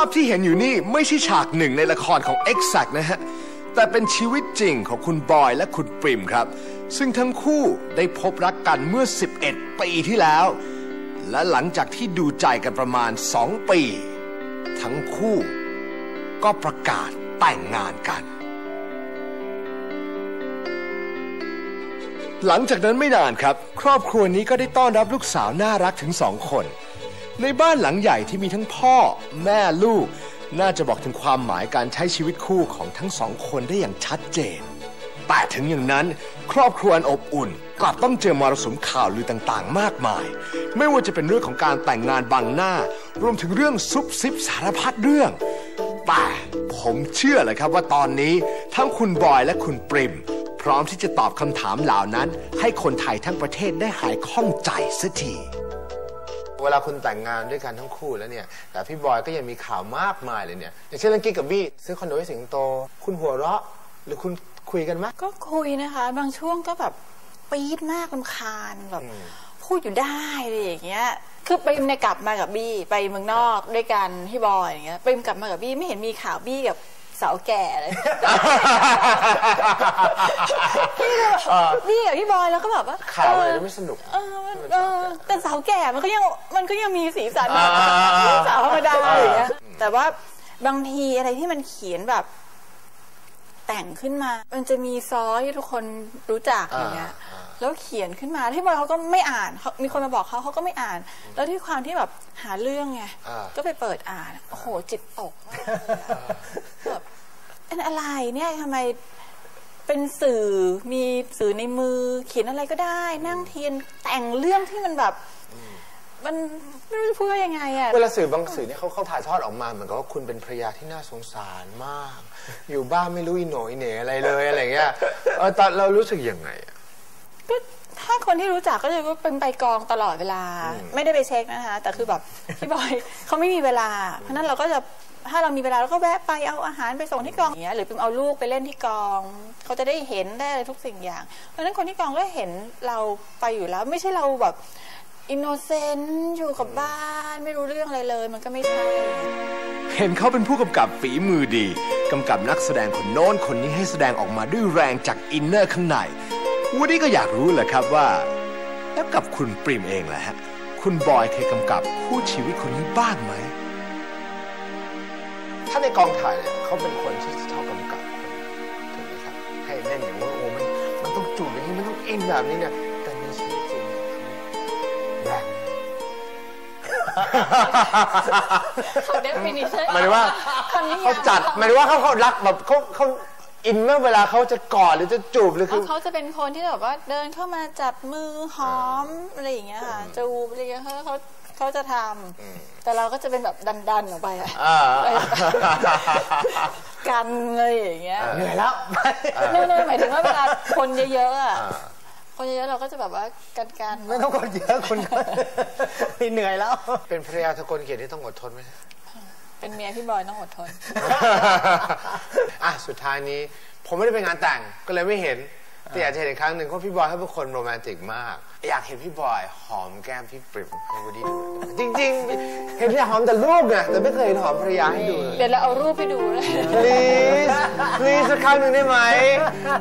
าพที่เห็นอยู่นี่ไม่ใช่ฉากหนึ่งในละครของ Exact นะฮะ แต่เป็นชีวิตจริงของคุณบอยและคุณปริมครับ ซึ่งทั้งคู่ได้พบรักกันเมื่อ 11 ปีที่แล้ว และหลังจากที่ดูใจกันประมาณ 2 ปี ทั้งคู่ก็ประกาศแต่งงานกัน หลังจากนั้นไม่นานครับ ครอบครัวนี้ก็ได้ต้อนรับลูกสาวน่ารักถึงสองคน ในบ้านหลังใหญ่ที่มีทั้งพ่อ แม่ลูก น่าจะบอกถึงความหมายการใช้ชีวิตคู่ของทั้งสองคนได้อย่างชัดเจน แต่ถึงอย่างนั้น ครอบครัวอันอบอุ่นกลับต้องเจอมรสุมข่าวลือต่างๆ มากมาย ไม่ว่าจะเป็นเรื่องของการแต่งงานบังหน้า รวมถึงเรื่องซุบซิบสารพัดเรื่องแต่ผมเชื่อเลยครับว่าตอนนี้ทั้งคุณบอยและคุณปริม พร้อมที่จะตอบคำถามเหล่านั้น ให้คนไทยทั้งประเทศได้หายข้องใจสักที เวลาคุณแต่งงานด้วยกันทั้งคู่แล้วเนี่ย แต่พี่บอยก็ยังมีข่าวมากมายเลยเนี่ย อย่างเช่นเรื่องกิ๊กกับบี้ซื้อคอนโดให้สิงโต คุณหัวเราะ หรือคุณคุยกันไหมก็คุยนะคะ บางช่วงก็แบบปี๊ดมากลำคาญแบบพูดอยู่ได้อะไรอย่างเงี้ย คือไปมเนี่ยกลับมากับบี้ไปเมืองนอกด้วยกันพี่บอยอย่างเงี้ยไปมกลับมากับบี้ไม่เห็นมีข่าวบี้กับ สาวแก่เลยบี้กับพี่บอยแล้วก็แบบว่าข่าวอะไรเออไม่สนุก เออมันเออแต่สาวแก่มันก็ยังมันก็ยังมีสีสันอ่าอ่าอ่า สาวธรรมดาอะไรอย่างเงี้ยแต่ว่าบางทีอะไรที่มันเขียนแบบ แต่งขึ้นมา มันจะมีซอสที่ทุกคนรู้จักอย่างเงี้ย แล้วเขียนขึ้นมาที่บอยเขาก็ไม่อ่านเขามีคนมาบอกเขาเขาก็ไม่อ่าน แล้วที่ความที่แบบหาเรื่องไงอ่า ก็ไปเปิดอ่านโอ้โหจิตตกมากเลยอะแบบเป็นอะไรเนี่ยทำไมเป็นสื่อมีสื่อในมือ เขียนอะไรก็ได้ นั่งเทียนแต่งเรื่องที่มันแบบ มันไม่รู้จะพูดว่ายังไงอะ เวลาสื่อบางสื่อเนี่ยเขาเขาถ่ายทอดออกมาเหมือนกับว่าคุณเป็นภรรยาที่น่าสงสารมาก อยู่บ้านไม่รู้อีโหนอีเหน่อะไรเลยอะไรเงี้ยเออตอนเรารู้สึกยังไงอะ ก็ถ้าคนที่รู้จักก็จะว่าเป็นไปกองตลอดเวลา ไม่ได้ไปเช็คนะคะ แต่คือแบบพี่บอยเขาไม่มีเวลา เพราะฉะนั้นเราก็จะถ้าเรามีเวลาเราก็แวะไปเอาอาหารไปส่งที่กองอย่างเงี้ยหรือเป็นเอาลูกไปเล่นที่กอง เขาจะได้เห็นได้อะไรทุกสิ่งอย่าง เพราะฉะนั้นคนที่กองก็เห็นเราไปอยู่แล้ว ไม่ใช่เราแบบอินโนเซนต์อยู่กับบ้านไม่รู้เรื่องอะไรเลย มันก็ไม่ใช่ เห็นเขาเป็นผู้กำกับฝีมือดี กำกับนักแสดงคนโน้นคนนี้ให้แสดงออกมาด้วยแรงจากอินเนอร์ข้างใน วูดดี้ก็อยากรู้แหละครับว่า แล้วกับคุณปริมเองแหละฮะ คุณบอยเคยกำกับคู่ชีวิตคนนี้บ้างไหม ถ้าในกองถ่ายเนี่ยเขาเป็นคนที่ชอบกำกับคนถูกไหมครับ ให้เล่นอย่างว่าโอ้มันมันต้องจูบอย่างนี้มันต้องอินแบบนี้เนี่ยแต่ในชีวิตจริงเนี่ยเขาแรง definition หมายถึงว่าคำนิยมเขาจัดหมายถึงว่าเขาเขารักแบบเขาเขา อินเมื่อเวลาเขาจะกอดหรือจะจูบหรือคือเขาจะเป็นคนที่แบบว่าเดินเข้ามาจับมือหอมอะไรอย่างเงี้ยค่ะจูบอะไรอย่างเงี้ยเขาเขาเขาจะทำแต่เราก็จะเป็นแบบดันๆออกไปอะอ่า ไปกันเลยอย่างเงี้ยเหนื่อยแล้วเนื่อยๆหมายถึงว่าเวลาคนเยอะๆอะคนเยอะๆเราก็จะแบบว่ากันกันๆไม่ต้องคนเยอะคนเหนื่อยแล้ว เป็นภรรยาตะโกนเกียรติที่ต้องอดทนไหม เป็นเมียพี่บอยต้องอดทน อะ สุดท้ายนี้ ผมไม่ได้ไปงานแต่งก็เลยไม่เห็น แต่อยากจะเห็นอีกครั้งหนึ่งเพราะพี่บอยเขาเป็นคนโรแมนติกมาก อยากเห็นพี่บอยหอมแก้มพี่ปริมให้วูดดี้ดูจริง ๆ เห็นแต่หอมแต่ลูกไงแต่ไม่เคยเห็นหอมภรรยาให้ดูเลย เดี๋ยวเราเอารูปไปดูเลย please please สักครั้งหนึ่งได้ไหม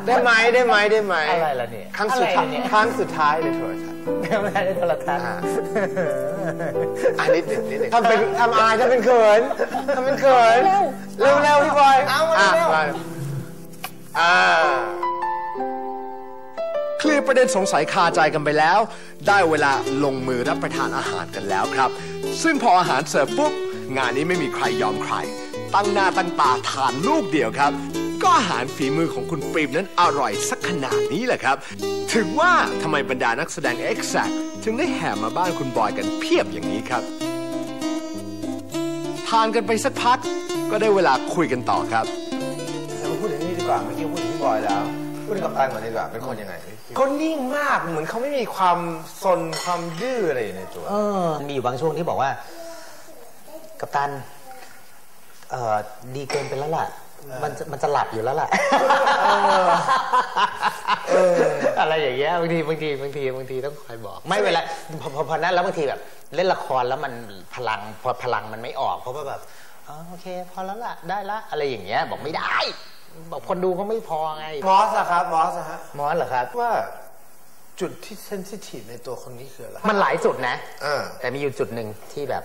ได้ไหมได้ไหมได้ไหมอะไรล่ะเนี่ย ครั้งสุดท้ายอะไรเนี่ย ครั้งสุดท้ายในโทรทัศน์ ไม่ได้โทรทัศน์อ่าอะนิดหนึ่งนิดหนึ่งทำเป็นทำอายทำเป็นเขินทำเป็นเขินเร็วเร็วพี่บอยเอาเร็ว อ่า เคลียร์ประเด็นสงสัยคาใจกันไปแล้ว ได้เวลาลงมือรับประทานอาหารกันแล้วครับ ซึ่งพออาหารเสิร์ฟปุ๊บ งานนี้ไม่มีใครยอมใคร ตั้งหน้าตั้งตาทานลูกเดียวครับ ก็อาหารฝีมือของคุณปริมนั้นอร่อยสักขนาดนี้แหละครับ ถึงว่าทำไมบรรดานักแสดง Exact ถึงได้แห่มาบ้านคุณบอยกันเพียบอย่างนี้ครับ ทานกันไปสักพักก็ได้เวลาคุยกันต่อครับ เรามาพูดถึงนี่ดีกว่าเมื่อกี้พูดถึงพี่บอยแล้ว พูดถึงกัปตันก่อนดีกว่าเป็นคนยังไงเขานิ่งมากเหมือนเขาไม่มีความซนความดื้ออะไรอยู่ในตัว เออมีอยู่บางช่วงที่บอกว่า กัปตันเอ่อดีเกินไปแล้วล่ะ มันจะมันจะหลับอยู่แล้วล่ะอะไรอย่างเงี้ยบางทีบางทีบางทีบางทีต้องคอยบอก ไม่เวลาพอพอพอนั้นแล้วบางทีแบบ เล่นละครแล้วมันพลังพอพลังมันไม่ออก เพราะว่าแบบอ๋อโอเค พอแล้วล่ะได้ละ อะไรอย่างเงี้ยบอกไม่ได้ บอกคนดูเขาไม่พอไง มอสอะครับมอสอะฮะมอสเหรอครับ ว่าจุดที่เซนซิทีฟในตัวคนนี้คืออะไรมันหลายจุดนะ เออ แต่มีอยู่จุดหนึ่งที่แบบ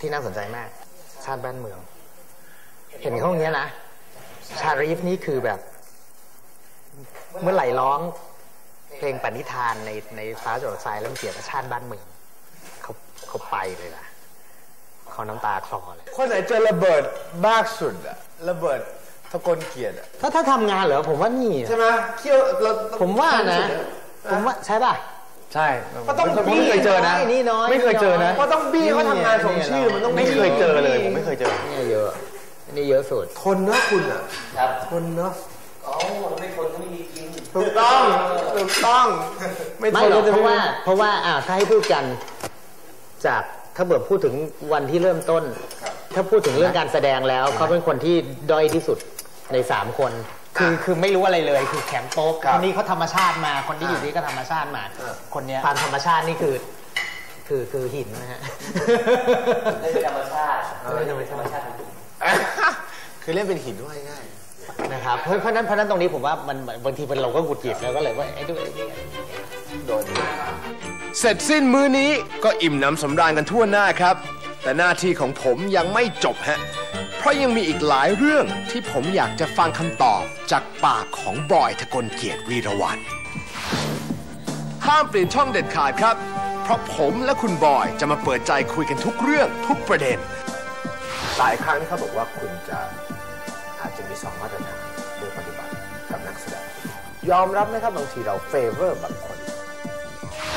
ที่น่าสนใจมาก ชาติบ้านเมือง เห็นเขาอย่างเงี้ยนะ ชารีฟนี่คือแบบ เมื่อไหร่ร้องเพลงปณิธานในในฟ้าจรดทรายแล้วมันเกี่ยวกับชาติบ้านเมืองเขาเขาไปเลยนะเขาน้ำตาคลอเลย คนไหนเจอระเบิดมากสุดอะระเบิด ตะโกนเกลียดอะถ้าถ้าทำงานเหรอผมว่านี่ใช่ไหมเคี่ยวเราผมว่านะ ผมว่าใช่ป่ะ ใช่ก็ต้องผมบี้ไม่เคยเจอนะนี่น้อยไม่เคยเจอนะก็ต้องบี้เขาทำงานสมชื่อมันต้องไม่เคยเจอเลยผมไม่เคยเจอนี่เยอะนี่เยอะสุดทนเนอะคุณอะครับทนเนอะอ๋อไม่ทนก็ไม่มีกินถูกต้องถูกต้อง ไม่ทไม่นหรอกก็จะเพราะไม่ว่า เพราะว่าอ่าถ้าให้พูดกัน จากถ้าเบิดพูดถึงวันที่เริ่มต้น ถ้าพูดถึงเรื่องการแสดงแล้ว เขาเป็นคนที่ด้อยที่สุด ในสามคน คือคือไม่รู้อะไรเลยคือแข็งโป๊กคนนี้เขาธรรมชาติมา คนที่อยู่นี่ก็ธรรมชาติมา คนเนี้ยความธรรมชาตินี่คือ คือคือหินนะฮะไม่เป็นธรรมชาติไม่เป็นธรรมชาติคือเล่นเป็นหินว่าง่ายนะครับเพราะเพราะฉะนั้นเพราะฉะนั้นตรงนี้ผมว่ามันบางทีมันเราก็หงุดหงิดแล้วก็เลยว่าไอ้ด้วยโดนเสร็จสิ้นมื้อนี้ก็อิ่มหน้ำสำราญกันทั่วหน้าครับ แต่หน้าที่ของผมยังไม่จบฮะ เพราะยังมีอีกหลายเรื่องที่ผมอยากจะฟังคำตอบจากปากของบอยทะกลเกียรติวีรวัตรห้ามเปลี่ยนช่องเด็ดขาดครับ เพราะผมและคุณบอยจะมาเปิดใจคุยกันทุกเรื่องทุกประเด็น หลายครั้งที่เขาบอกว่าคุณจะอาจจะมีสองมาตรฐานเรื่องปฏิบัติกับนักแสดงยอมรับไหมครับบางทีเราเฟเวอร์บางคน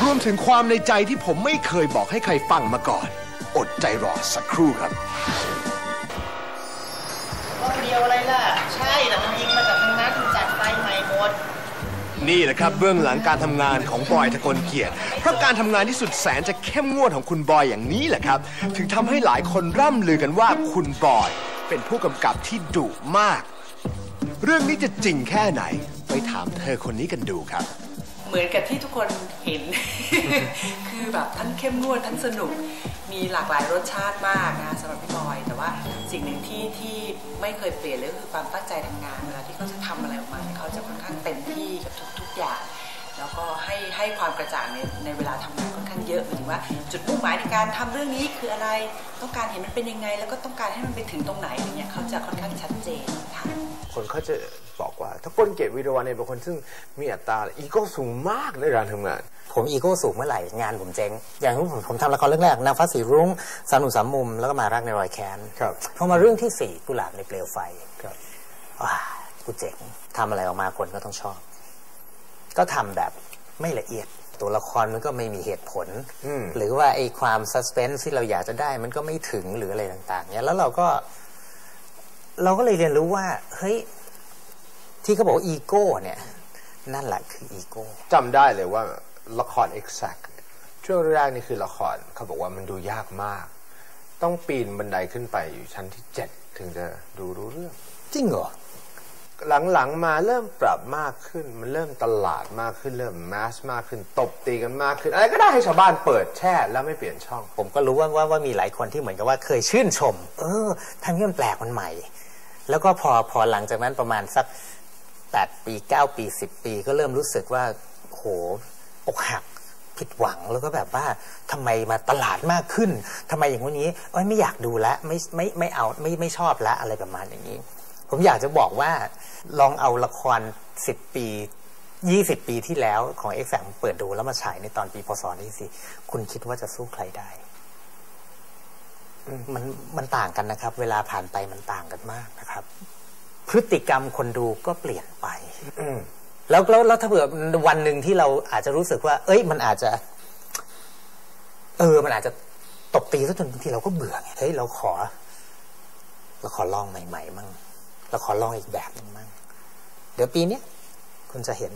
รวมถึงความในใจที่ผมไม่เคยบอกให้ใครฟังมาก่อน อดใจรอสักครู่ครับเดียว อะไรล่ะ ใช่แต่มันยิงมาจากทางนั้นจัดไฟใหม่หมด นี่แหละครับเบื้องหลังการทำงานของบอยทะกลเกียรติ เพราะการทำงานที่สุดแสนจะเข้มงวดของคุณบอยอย่างนี้แหละครับ ถึงทำให้หลายคนร่ำลือกันว่าคุณบอย เป็นผู้กำกับที่ดุมาก เรื่องนี้จะจริงแค่ไหน ไปถามเธอคนนี้กันดูครับ เหมือนกับที่ทุกคนเห็น คือแบบทั้งเข้มงวดทั้งสนุก มีหลากหลายรสชาติมากนะสำหรับพี่บอย แต่ว่าสิ่งหนึ่งที่ที่ไม่เคยเปลี่ยนเลยก็คือความตั้งใจทำงานเวลาที่เขาจะทำอะไรออกมาเขาจะค่อนข้างเต็มที่กับทุก ๆ อย่างแล้วก็ให้ให้ความกระจ่างในในเวลาทำงานค่อนข้างเยอะหมายถึงว่า จุดมุ่งหมายในการทำเรื่องนี้คืออะไร ต้องการเห็นมันเป็นยังไง แล้วก็ต้องการให้มันไปถึงตรงไหนอะไรเงี้ยเขาจะค่อนข้างชัดเจนค่ะ คนเขาจะบอกว่า ถ้าคนเกตวีรวันเนี่ยเป็นคนซึ่งมีอัตราอีโก้สูงมากในการทำงาน ผมอีโก้สูงเมื่อไหร่งานผมเจ๊ง อย่างที่ผมผมทำละครเรื่องแรกนางฟ้าสีรุ้งสามหนุ่มสามมุมแล้วก็มารักในรอยแค้นครับพอมาเรื่องที่สี่กุหลาบในเปลวไฟครับว้ากูเจ๋งทำอะไรออกมาคนก็ต้องชอบ ก็ทำแบบไม่ละเอียดตัวละครมันก็ไม่มีเหตุผลอืมหรือว่าไอ้ความซัสเพนส์ที่เราอยากจะได้มันก็ไม่ถึงหรืออะไรต่างๆเนี่ยแล้วเราก็ เราก็เลยเรียนรู้ว่า เฮ้ย ที่เขาบอกว่าอีโก้เนี่ย นั่นแหละคืออีโก้จำได้เลยว่าละคร exact เนี่ยช่วงแรกนี่คือละครเขาบอกว่ามันดูยากมาก ต้องปีนบันไดขึ้นไปอยู่ชั้นที่เจ็ดถึงจะดูรู้เรื่อง จริงเหรอ หลังๆมาเริ่มปรับมากขึ้น มันเริ่มตลาดมากขึ้นเริ่มแมสมากขึ้น ตบตีกันมากขึ้น อะไรก็ได้ให้ชาวบ้านเปิดแช่แล้วไม่เปลี่ยนช่อง ผมก็รู้ว่าว่าว่ามีหลายคนที่เหมือนกับว่าเคยชื่นชม เออทำให้มันแปลกมันใหม่ แล้วก็พอพอหลังจากนั้นประมาณสักแปดปีเก้าปีสิบปี ก็เริ่มรู้สึกว่าโหอกหักผิดหวังแล้วก็แบบว่าทำไมมาตลาดมากขึ้นทำไมอย่างนี้เอ้ยไม่อยากดูแลไม่ไม่ไม่เอาไม่ไม่ชอบแล้วอะไรประมาณอย่างนี้ ผมอยากจะบอกว่าลองเอาละครสิบปียี่สิบปีที่แล้วของเอ็กแซมเปิดดูแล้วมาฉายในตอนปีพศนี้สิ คุณคิดว่าจะสู้ใครได้ มันมันต่างกันนะครับ เวลาผ่านไปมันต่างกันมากนะครับ พฤติกรรมคนดูก็เปลี่ยนไปแล้วแล้วแล้วถ้าเผื่อวันหนึ่งที่เราอาจจะรู้สึกว่า เอ้ย มันอาจจะ เออ มันอาจจะตบตีซะจนบางทีเราก็เบื่อไงเฮ้ยเราขอเราขอลองใหม่ๆมั่งเราขอลองอีกแบบหนึงมั่งเดี๋ยวปีเนี้ยคุณจะเห็น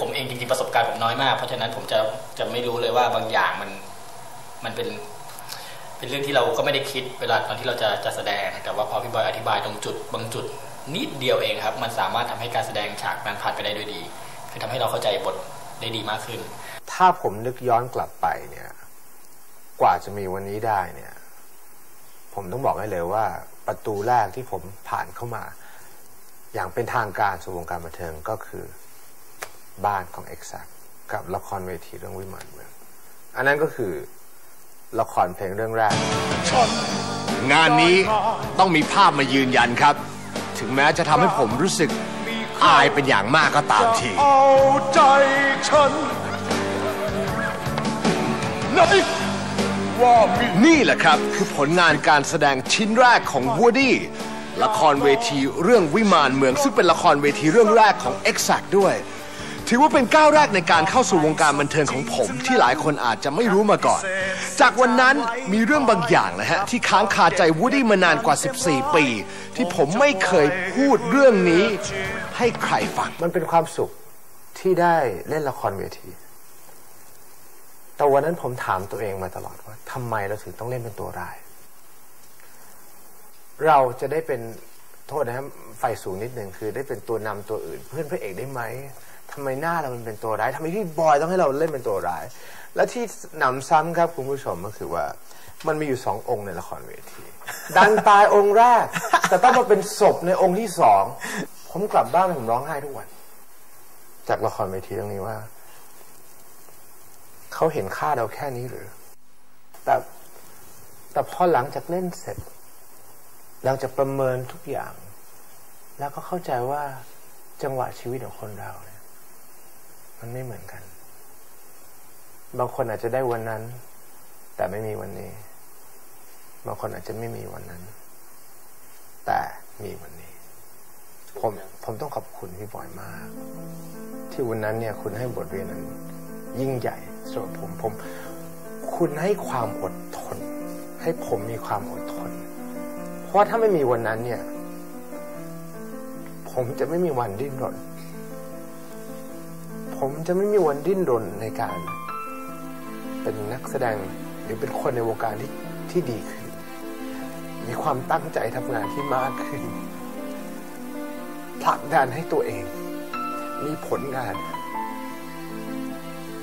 ผมเองจริงๆประสบการณ์ผมน้อยมาก เพราะฉะนั้นผมจะจะไม่รู้เลยว่าบางอย่างมันมันเป็น เป็นเรื่องที่เราก็ไม่ได้คิดเวลาตอนที่เราจะจะแสดง แต่ว่าพอพี่บอยอธิบายตรงจุดบางจุดนิดเดียวเองครับ มันสามารถทำให้การแสดงฉากนั้นผ่านไปได้ด้วยดี คือทำให้เราเข้าใจบทได้ดีมากขึ้น ถ้าผมนึกย้อนกลับไปเนี่ย กว่าจะมีวันนี้ได้เนี่ย ผมต้องบอกให้เลยว่า ประตูแรกที่ผมผ่านเข้ามา อย่างเป็นทางการสู่วงการบันเทิงก็คือบ้านของ Exact กับละครเวทีเรื่องวิมานเมือง อันนั้นก็คือ ละครเพลงเรื่องแรก งานนี้ต้องมีภาพมายืนยันครับ ถึงแม้จะทำให้ผมรู้สึกอายเป็นอย่างมากก็ตามที เอาใจฉันไหนว่ามีนี่แหละครับคือผลงานการแสดงชิ้นแรกของ Woody ละครเวทีเรื่องวิมานเมือง ซึ่งเป็นละครเวทีเรื่องแรกของ Exact ด้วย ถือว่าเป็นก้าวแรกในการเข้าสู่วงการบันเทิงของผมที่หลายคนอาจจะไม่รู้มาก่อน จากวันนั้นมีเรื่องบางอย่างนะฮะ ที่ค้างคาใจ Woody มานานกว่า 14 ปี ที่ผมไม่เคยพูดเรื่องนี้ให้ใครฟัง มันเป็นความสุขที่ได้เล่นละครเวที แต่วันนั้นผมถามตัวเองมาตลอดว่าทำไมเราถึงต้องเล่นเป็นตัวร้าย เราจะได้เป็นโทษนะครับไฟสูงนิดหนึ่งคือได้เป็นตัวนำตัวอื่น เพื่อนพระเอกได้ไหม ทำไมหน้าเรามันเป็นตัวร้ายทำไมพี่บอยต้องให้เราเล่นเป็นตัวร้าย และที่หนำซ้ำครับคุณผู้ชมก็คือว่ามันมีอยู่สององค์ในละครเวที ดันตายองค์แรก แต่ต้องมาเป็นศพในองค์ที่สอง ผมกลับบ้านผมร้องไห้ทุกวัน จากละครเวทีเรื่องนี้ว่า เขาเห็นค่าเราแค่นี้หรือ แต่แต่พอหลังจากเล่นเสร็จเราจะประเมินทุกอย่าง แล้วก็เข้าใจว่าจังหวะชีวิตของคนเราเนี่ย มันไม่เหมือนกัน บางคนอาจจะได้วันนั้น แต่ไม่มีวันนี้ บางคนอาจจะไม่มีวันนั้น แต่มีวันนี้ ผมผมต้องขอบคุณพี่บอยมาก ที่วันนั้นเนี่ย คุณให้บทเรียนนั้น ยิ่งใหญ่สำหรับผมผม คุณให้ความอดทน ให้ผมมีความอดทน เพราะถ้าไม่มีวันนั้นเนี่ย ผมจะไม่มีวันดิ้นรน ผมจะไม่มีวันดิ้นรนในการ เป็นนักแสดงหรือเป็นคนในวงการที่ที่ดีขึ้น มีความตั้งใจทำงานที่มากขึ้นผลักดันให้ตัวเอง มีผลงาน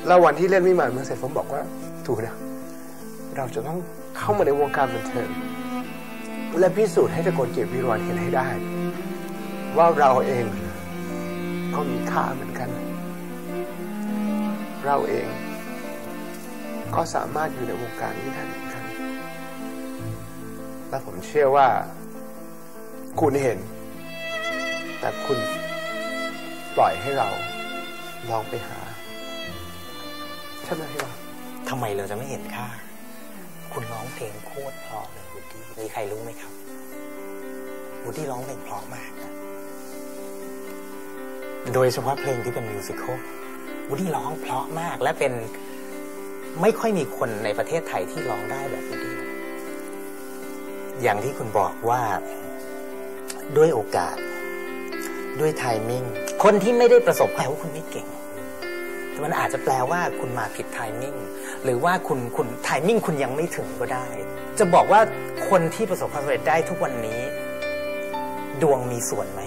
แล้ววันที่เล่นวิมานเมืองเสร็จผมบอกว่า ถูกนะ เราจะต้องเข้ามาในวงการบันเทิงและพิสูจน์ให้ตะโกนเกียรติวิรวันเห็นให้ได้ ว่าเราเองก็มีค่าเหมือนกัน เราเอง ก็สามารถอยู่ในวงการนี้ได้เหมือนกัน และผมเชื่อว่า คุณเห็น แต่คุณปล่อยให้เราลองไปหาใช่ไหมพี่บอลทำไมเราจะไม่เห็นค่า คุณร้องเพลงโคตรเพราะเลยวูดี้มีใครรู้ไหมครับวูดดี้ร้องเพลงเพราะมากนะโดยเฉพาะเพลงที่เป็นมิวสิควล วูดดี้ร้องเพราะมากและเป็นไม่ค่อยมีคนในประเทศไทยที่ร้องได้แบบวูดดี้อย่างที่คุณบอกว่าด้วยโอกาส ด้วยไทมิ่งคนที่ไม่ได้ประสบความว่าคุณไม่เก่งแต่มันอาจจะแปลว่าคุณมาผิดไทมิ่งหรือว่าคุณคุณไทมิ่งคุณยังไม่ถึงก็ได้ จะบอกว่าคนที่ประสบความสำเร็จได้ทุกวันนี้ ดวงมีส่วนไหม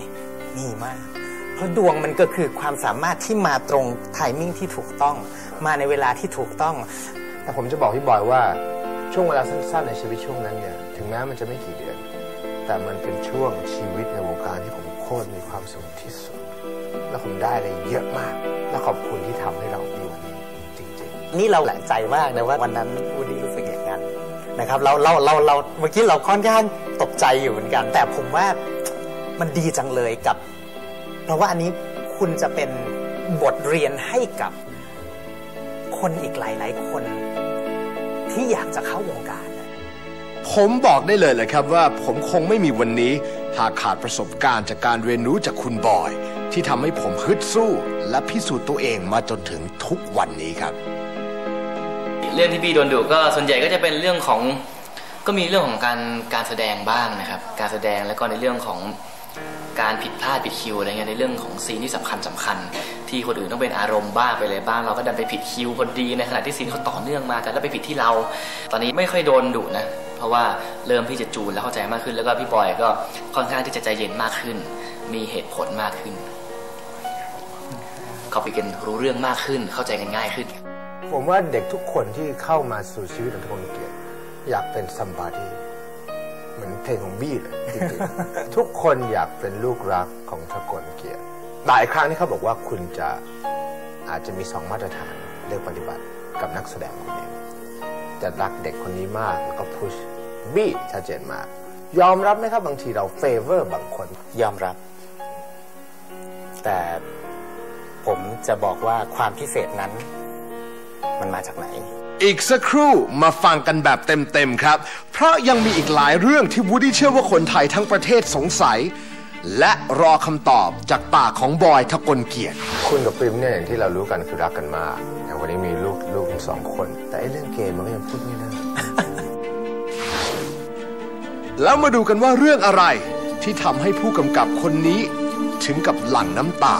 มีมาก เพราะดวงมันก็คือความสามารถที่มาตรงไทมิ่งที่ถูกต้อง มาในเวลาที่ถูกต้อง แต่ผมจะบอกพี่บอยว่าช่วงเวลาสั้นๆในชีวิตช่วงนั้นเนี่ยถึงแม้มันจะไม่กี่เดือน แต่มันเป็นช่วงชีวิตในวงการที่ผมโคตรมีความสุขที่สุด และผมได้อะไรเยอะมาก และขอบคุณที่ทำให้เรามีวันนี้จริงๆ นี่เราแหลงใจมากนะว่าวันนั้นวูดดี้รู้สึกอย่างนั้นนะครับเราเราเราเราเมื่อกี้เราค่อนข้างตกใจอยู่เหมือนกัน แต่ผมว่ามันดีจังเลยกับ เพราะว่าอันนี้คุณจะเป็นบทเรียนให้กับคนอีกหลาย ๆ คน ที่อยากจะเข้าวงการนะผมบอกได้เลยเลยครับว่าผมคงไม่มีวันนี้ หากขาดประสบการณ์จากการเรียนรู้จากคุณบอย ที่ทำให้ผมฮึดสู้ และพิสูจน์ตัวเองมาจนถึงทุกวันนี้ครับ เรื่องที่พี่โดนดุก็ส่วนใหญ่ก็จะเป็นเรื่องของก็มีเรื่องของการการแสดงบ้างนะครับ การแสดงแล้วก็ในเรื่องของ การผิดพลาดผิดคิวอะไรเงี้ยในเรื่องของซีนที่สำคัญสำคัญ ที่คนอื่นต้องเป็นอารมณ์บ้าไปเลยบ้างเราก็ดันไปผิดคิวพอดีในขณะที่ซีนเขาต่อเนื่องมา แต่แล้วไปผิดที่เรา ตอนนี้ไม่ค่อยโดนดุนะ เพราะว่าเริ่มที่จะจูนแล้วเข้าใจมากขึ้น แล้วก็พี่บอยก็ค่อนข้างที่จะใจเย็นมากขึ้น มีเหตุผลมากขึ้นเขาไปกันรู้เรื่องมากขึ้นเข้าใจกันง่ายขึ้น ผมว่าเด็กทุกคนที่เข้ามาสู่ชีวิตของตะกคนเกียรติอยากเป็น somebody เหมือนเพลงของบี้เลยจริงๆทุกคนอยากเป็นลูกรักของทกลเกียรติหลายครั้งที่เขาบอกว่าคุณจะอาจจะมีสองมาตรฐานเลือกปฏิบัติกับนักแสดงคนนี้จะรักเด็กคนนี้มากแล้วก็พุชบี้ชัดเจนมาก ยอมรับไหมครับบางทีเราเฟเวอร์บางคน ยอมรับ แต่ผมจะบอกว่าความพิเศษนั้น มันมาจากไหน อีกสักครู่มาฟังกันแบบเต็มๆครับ เพราะยังมีอีกหลายเรื่องที่วูดดี้เชื่อว่าคนไทยทั้งประเทศสงสัย และรอคำตอบจากปากของบอยทกลเกียรติ คุณกับปริมเนี่ยอย่างที่เรารู้กันคือรักกันมากอย่างวันนี้มีลูกลูกทั้งสองคน แต่ไอ้เรื่องเกมมันก็ยังพูดไม่เลิกแล้วมาดูกันว่าเรื่องอะไรที่ทำให้ผู้กำกับคนนี้ถึงกับหลั่งน้ำตา